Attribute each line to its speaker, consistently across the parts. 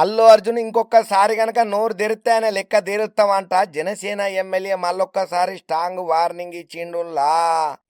Speaker 1: అల్లు అర్జున్ ఇంకొకసారి గనక నోరు తెరిస్తే ఆయన లెక్క తెరుస్తామంట. జనసేన ఎమ్మెల్యే మళ్ళొక్కసారి స్ట్రాంగ్ వార్నింగ్ ఇచ్చిండులా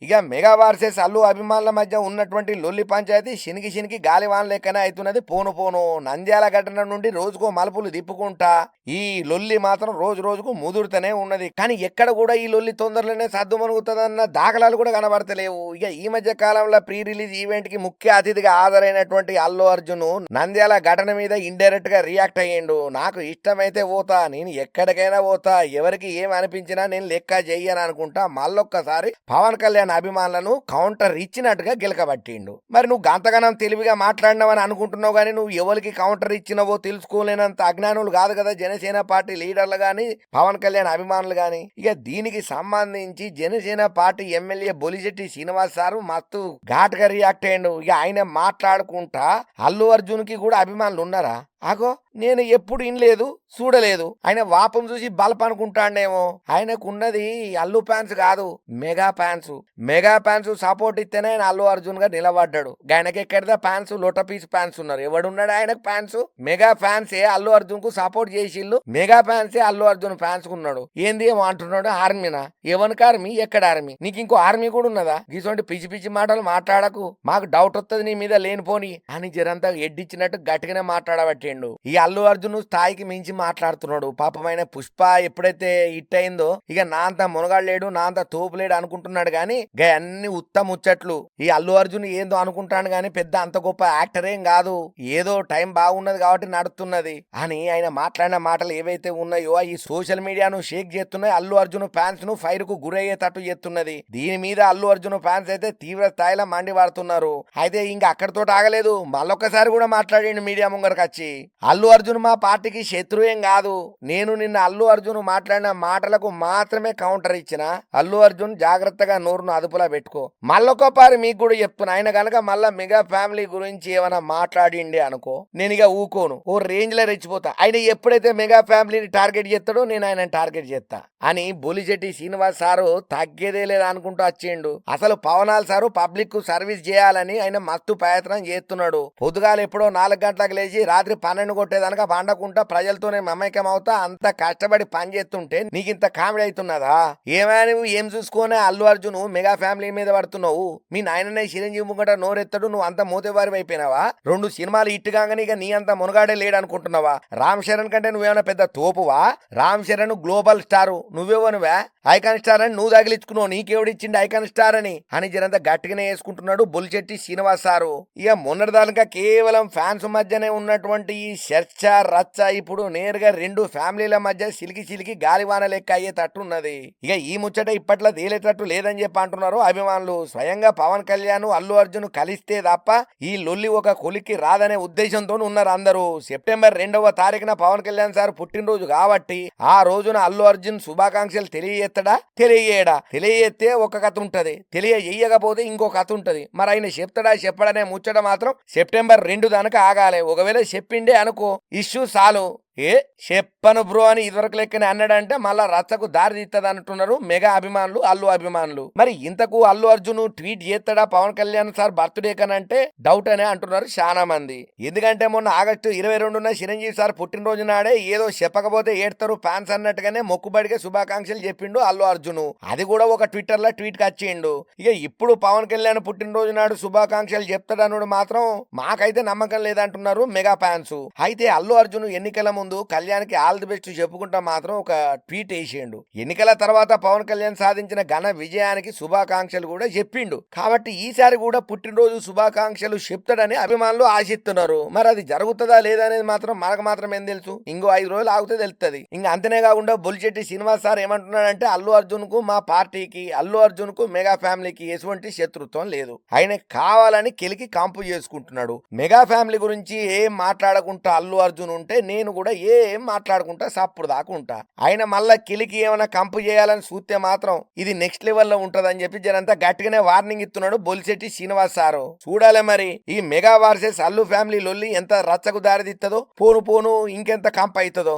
Speaker 1: ఇక మెగా వర్సెస్ అల్లు అభిమానుల మధ్య ఉన్నటువంటి లొల్లి పంచాయతీ శినికి శినికి గాలివాన్ లెక్కనే అవుతున్నది. పోను పోను. నంద్యాల ఘటన నుండి రోజుకో మలుపులు తిప్పుకుంటా. ఈ లొల్లి మాత్రం రోజు రోజుకు ముదురుతూనే ఉన్నది. కానీ ఎక్కడ కూడా ఈ లొల్లి తొందరలోనే సర్దుమనుగుతుందన్న దాఖలాలు కూడా కనబడతలేవు. ఇక ఈ మధ్య కాలంలో ప్రీ రిలీజ్ ఈవెంట్కి ముఖ్య అతిథిగా హాజరైనటువంటి అల్లు అర్జున్ నంద్యాల ఘటన మీద ఇండైరెక్ట్ గా రియాక్ట్ అయ్యిండు. నాకు ఇష్టమైతే పోతా నేను ఎక్కడికైనా పోతా ఎవరికి ఏం అనిపించినా నేను లెక్క చెయ్యను అనుకుంటా. మళ్ళొక్కసారి పవన్ కళ్యాణ్ అభిమానులను కౌంటర్ ఇచ్చినట్టుగా గిలకబట్టిండు. మరి నువ్వు గంతగనం తెలివిగా మాట్లాడినావని అనుకుంటున్నావు కానీ నువ్వు ఎవరికి కౌంటర్ ఇచ్చినవో తెలుసుకోలేనంత అజ్ఞానులు కాదు కదా జనసేన పార్టీ లీడర్లు కానీ పవన్ కళ్యాణ్ అభిమానులు కానీ ఇక దీనికి సంబంధించి Janasena party MLA Bolisetti Srinivas sir మస్తు ఘాటుగా రియాక్ట్ అయ్యిండు. ఇక ఆయన మాట్లాడుకుంటా అల్లు అర్జున్కి కూడా అభిమానులు ఉన్నారా? 語 నేను ఎప్పుడు ఇనలేదు చూడలేదు. ఆయన వాపం చూసి బల్ప్ అనుకుంటాడేమో ఆయనకు ఉన్నది అల్లు ఫ్యాన్స్ కాదు mega fans mega fans support ఇస్తేనే ఆయన అల్లు అర్జున్గా నిలబడ్డాడు. ఆయనకి ఎక్కడిదా ఫ్యాన్స్ లోట పీస్ ఫ్యాన్స్ ఉన్నారు. ఎవడున్నాడు ఆయనకు ఫ్యాన్స్ మెగా ఫ్యాన్స్ ఏ అల్లు అర్జున్కు సపోర్ట్ చేసిళ్ళు. మెగా ఫ్యాన్సే అల్లు అర్జున్ ఫ్యాన్స్ ఉన్నాడు. ఏంది ఏమో అంటున్నాడు ఆర్మీనా? ఎవరికి ఆర్మీ? ఎక్కడ ఆర్మీ? నీకు ఇంకో ఆర్మీ కూడా ఉన్నదా? గీసోంటి పిచ్చి పిచ్చి మాటలు మాట్లాడకు. మాకు డౌట్ వస్తుంది నీ మీద లేనిపోని అని జరంతా ఎడ్డిచ్చినట్టు గట్టిగానే మాట్లాడబట్టిండు. ఈ అల్లు అర్జున్ స్థాయికి మించి మాట్లాడుతున్నాడు. పాపమైన పుష్ప ఎప్పుడైతే హిట్ అయిందో ఇక నా అంత మునగాడు లేడు నా అంత తోపు లేడు అనుకుంటున్నాడు గాని గా అన్ని ఉత్తమ ముచ్చట్లు. ఈ అల్లు అర్జున్ ఏందో అనుకుంటాను గాని పెద్ద అంత గొప్ప యాక్టర్ ఏం కాదు. ఏదో టైం బాగున్నది కాబట్టి నడుస్తున్నది. అని ఆయన మాట్లాడిన మాటలు ఏవైతే ఉన్నాయో ఈ సోషల్ మీడియాను షేక్ చేస్తున్నాయి. అల్లు అర్జున్ ఫ్యాన్స్ను ఫైర్కు గురయ్యేటట్టు చేస్తున్నది. దీని మీద అల్లు అర్జున్ ఫ్యాన్స్ అయితే తీవ్ర స్థాయిలో మండి పడుతున్నారు అయితే ఇంకా అక్కడితో ఆగలేదు. మళ్ళొక్కసారి కూడా మాట్లాడండి మీడియా ముంగరకు వచ్చి అల్లు అర్జున్ మా పార్టీకి శత్రువేం కాదు. నేను నిన్న అల్లు అర్జున్ మాట్లాడిన మాటలకు మాత్రమే కౌంటర్ ఇచ్చిన అల్లు అర్జున్ జాగ్రత్తగా నోరును అదుపులో పెట్టుకో. మళ్ళొకపారి మీకు కూడా చెప్తున్నా ఆయన కనుక మళ్ళా మెగా ఫ్యామిలీ గురించి ఏమైనా మాట్లాడిండే అనుకో నేను ఇక ఊకోను. ఓ రేంజ్లో రెచ్చిపోతా. ఆయన ఎప్పుడైతే మెగా ఫ్యామిలీని టార్గెట్ చేస్తాడో నేను ఆయన టార్గెట్ చేస్తా. అని బొలిశెట్టి శ్రీనివాస్ సారు తగ్గేదే లేదా అనుకుంటూ వచ్చిండు. అసలు పవనాల్ సారు పబ్లిక్కు సర్వీస్ చేయాలని ఆయన మస్తు ప్రయత్నం చేస్తున్నాడు. పొద్దుగాల ఎప్పుడో నాలుగు గంటలకు లేచి రాత్రి పన్నెండు కొట్టేది కనుక పండకుంటా ప్రజలతోనే మమేకం అవుతా అంత కష్టపడి పని చేస్తుంటే నీకు ఇంత కామెడీ అవుతున్నదా ఏమైనా నువ్వు? ఏం చూసుకునే అల్లు అర్జున్ మెగా ఫ్యామిలీ మీద పడుతున్నావు? మీ నాయననే చిరంజీవి ముంగట నోరెత్తడు నువ్వు అంత మోతేవారి అయిపోయినావా? రెండు సినిమాలు ఇట్టు కాగానే ఇక నీ అంత మునగాడే లేడు అనుకుంటున్నావా రామ్ చరణ్ కంటే నువ్వేమైనా పెద్ద తోపువా? Ram Charan global star. నువ్వేవనువా? Icon star అని నువ్వు తగిలించుకున్నావు నీకెవడిచ్చిండు ఐకాన్ స్టార్ అని? అని జనంతా గట్టిగానే వేసుకుంటున్నాడు బొలిచెట్టి శ్రీనివాస్ సారు. ఇక మొన్నటిదానిగా కేవలం ఫ్యాన్స్ మధ్యనే ఉన్నటువంటి ఈ చర్చ రచ్చ ఇప్పుడు నేరుగా రెండు ఫ్యామిలీల మధ్య సిలికి సిలికి గాలివాన లెక్క అయ్యేటట్టున్నది. ఇక ఈ ముచ్చట ఇప్పట్లో తేలేటట్టు లేదని చెప్పి అంటున్నారు అభిమానులు. స్వయంగా పవన్ కళ్యాణ్ అల్లు అర్జున్ కలిస్తే తప్ప ఈ లొల్లి ఒక కొలికి రాదనే ఉద్దేశంతో ఉన్నారు అందరూ. సెప్టెంబర్ రెండవ తారీఖున పవన్ కళ్యాణ్ సార్ పుట్టినరోజు కాబట్టి ఆ రోజున అల్లు అర్జున్ శుభాకాంక్షలు తెలియజేస్తాడా? తెలియజేయడా? తెలియజేస్తే ఒక కథ ఉంటది. తెలియజేయకపోతే ఇంకో కథ ఉంటది. మరి ఆయన చెప్తాడా చెప్పడనే ముచ్చట మాత్రం సెప్టెంబర్ రెండు దానికి ఆగాలి. ఒకవేళ చెప్పిండే అనుకో. ఇష్యూ సాలు. ఏ చెప్పను బ్రో అని ఇదివరకు లెక్కనే అన్నాడంటే మళ్ళా రచ్చకు దారి తీస్తుంది అంటున్నారు మెగా అభిమానులు అల్లు అభిమానులు. మరి ఇంతకు అల్లు అర్జున్ ట్వీట్ చేస్తాడా పవన్ కళ్యాణ్ సార్ బర్త్డే కనంటే డౌట్ అనే అంటున్నారు చాలా మంది. ఎందుకంటే మొన్న ఆగస్టు ఇరవై రెండున చిరంజీవి సార్ పుట్టినరోజు నాడే ఏదో చెప్పకపోతే ఏడతారు ఫ్యాన్స్ అన్నట్టుగానే మొక్కుబడిగా శుభాకాంక్షలు చెప్పిండు అల్లు అర్జున్. అది కూడా ఒక ట్విట్టర్లో ట్వీట్ కచ్చిండు ఇక ఇప్పుడు పవన్ కళ్యాణ్ పుట్టినరోజు నాడు శుభాకాంక్షలు చెప్తాడనుడు మాత్రం మాకైతే నమ్మకం లేదంటున్నారు మెగా ఫ్యాన్స్. అయితే అల్లు అర్జున్ ఎన్నికల ముందు కళ్యాణ్కి ఆల్ ది బెస్ట్ చెప్పుకుంటా మాత్రం ఒక ట్వీట్ వేసిండు. ఎన్నికల తర్వాత పవన్ కళ్యాణ్ సాధించిన ఘన విజయానికి శుభాకాంక్షలు కూడా చెప్పిండు. కాబట్టి ఈసారి కూడా పుట్టినరోజు శుభాకాంక్షలు చెప్తాడని అభిమానులు ఆశిస్తున్నారు. మరి అది జరుగుతుందా లేదా అనేది మాత్రం మనకు మాత్రం ఏం తెలుసు. ఇంకో ఐదు రోజులు ఆగితే తెలుస్తుంది ఇంకా అంతనే కాకుండా బొలిచెట్టి శ్రీనివాస్ సార్ ఏమంటున్నాడంటే అల్లు అర్జున్కు మా పార్టీకి అల్లు అర్జున్కు మెగా ఫ్యామిలీకి ఎటువంటి శత్రుత్వం లేదు. ఆయన కావాలని కెలికి కాంపు చేసుకుంటున్నాడు. మెగా ఫ్యామిలీ గురించి ఏం మాట్లాడకుండా అల్లు అర్జున్ ఉంటే నేను కూడా ఏం మాట్లాడుకుంటా సప్పుడు దాకుంటా ఆయన మళ్ళా కిలికి ఏమైనా కంపు చేయాలని చూస్తే మాత్రం ఇది నెక్స్ట్ లెవెల్లో ఉంటదని చెప్పి జనంతా గట్టిగానే వార్నింగ్ ఇస్తున్నాడు బొలిశెట్టి శ్రీనివాస్ సారు. చూడాలి మరి ఈ మెగా వార్సెస్ అల్లు ఫ్యామిలీ లొల్లి ఎంత రచ్చకు దారిదిత్తదో పోను పోను ఇంకెంత కంప అవుతుందో